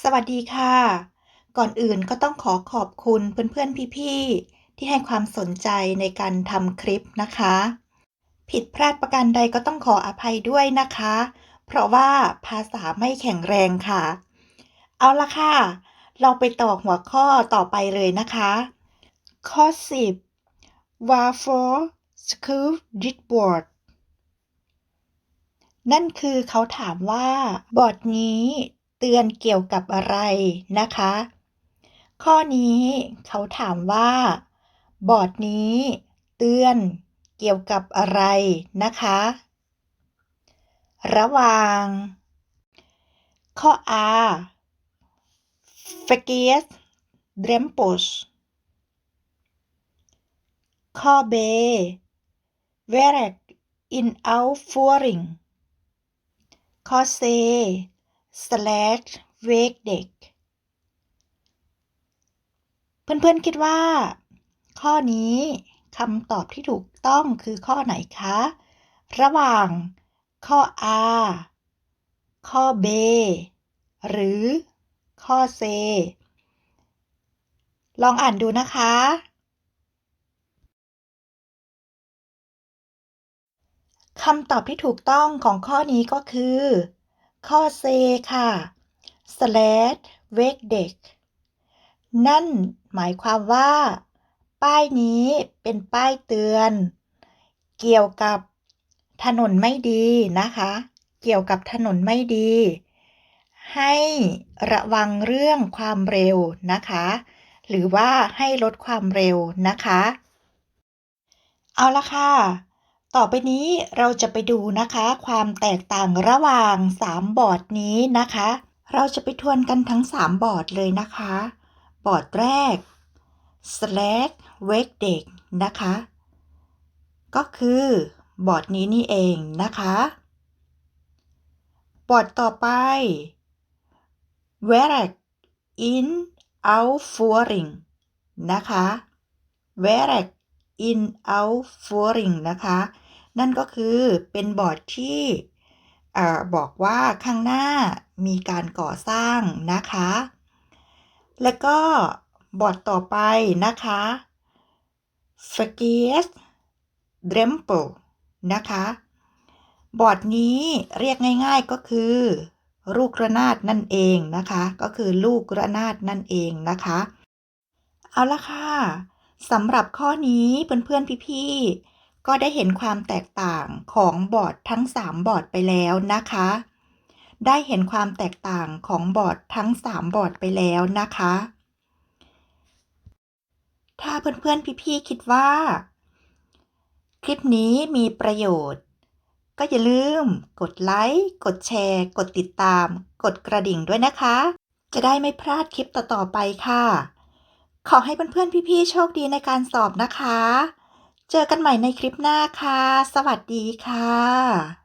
สวัสดีค่ะ ก่อนอื่นก็ต้องขอขอบคุณเพื่อนๆพี่ๆที่ให้ความสนใจในการทำคลิปนะคะ ผิดพลาดประการใดก็ต้องขออภัยด้วยนะคะ เพราะว่าภาษาไม่แข็งแรงค่ะ เอาละค่ะ เราไปต่อหัวข้อต่อไปเลยนะคะ ข้อ 10 Wherefore School Did Board นั่นคือเขาถามว่าบอร์ดนี้ เตือนเกี่ยวกับอะไรนะคะ ข้อนี้เขาถามว่า บอร์ดนี้เตือนเกี่ยวกับอะไรนะคะ ระหว่าง ข้อ A f a g i e s d r e m p o s ข้อ B w e r e k in outvoering ข้อ C slash wake เด็ก เพื่อนๆคิดว่า ข้อนี้คำตอบที่ถูกต้องคือข้อไหนคะ ระหว่าง ข้อ A ข้อ B หรือข้อ C ลองอ่านดูนะคะ คำตอบที่ถูกต้องของข้อนี้ก็คือ ข้อ C ค่ะ slash wake เด็กนั่นหมายความว่า ป้ายนี้เป็นป้ายเตือน เกี่ยวกับถนนไม่ดีนะคะ เกี่ยวกับถนนไม่ดี ให้ระวังเรื่องความเร็วนะคะ หรือว่าให้ลดความเร็วนะคะ เอาละค่ะ ต่อไปนี้เราจะไปดูนะคะ ความแตกต่างระหว่าง 3 บอร์ดนี้นะคะ เราจะไปทวนกันทั้ง 3 บอร์ดเลยนะคะ บอร์ดแรก slash wake เด็กนะคะ ก็คือบอร์ดนี้นี่เองนะคะ บอร์ดต่อไป w e r e k in outvoering นะคะ w e r e in outvoering นะคะ นั่นก็คือเป็นบอร์ดที่บอกว่าข้างหน้ามีการก่อสร้างนะคะ แล้วก็บอร์ดต่อไปนะคะ f a g i e s d r e m p l นะคะ บอร์ดนี้เรียกง่ายๆก็คือ ลูกระนาดนั่นเองนะคะ ก็คือลูกระนาดนั่นเองนะคะ เอาละค่ะ สำหรับข้อนี้เพื่อนๆพี่ๆก็ได้เห็นความแตกต่างของบอร์ดทั้ง 3 บอร์ดไปแล้วนะคะ ได้เห็นความแตกต่างของบอร์ดทั้ง 3 บอร์ดไปแล้วนะคะ ถ้าเพื่อนๆพี่ๆคิดว่า คลิปนี้มีประโยชน์ ก็อย่าลืม กดไลค์ กดแชร์ กดติดตาม กดกระดิ่งด้วยนะคะ จะได้ไม่พลาดคลิปต่อๆไปค่ะ ขอให้เพื่อนๆพี่ๆโชคดีในการสอบนะคะ เจอกันใหม่ในคลิปหน้าค่ะ สวัสดีค่ะ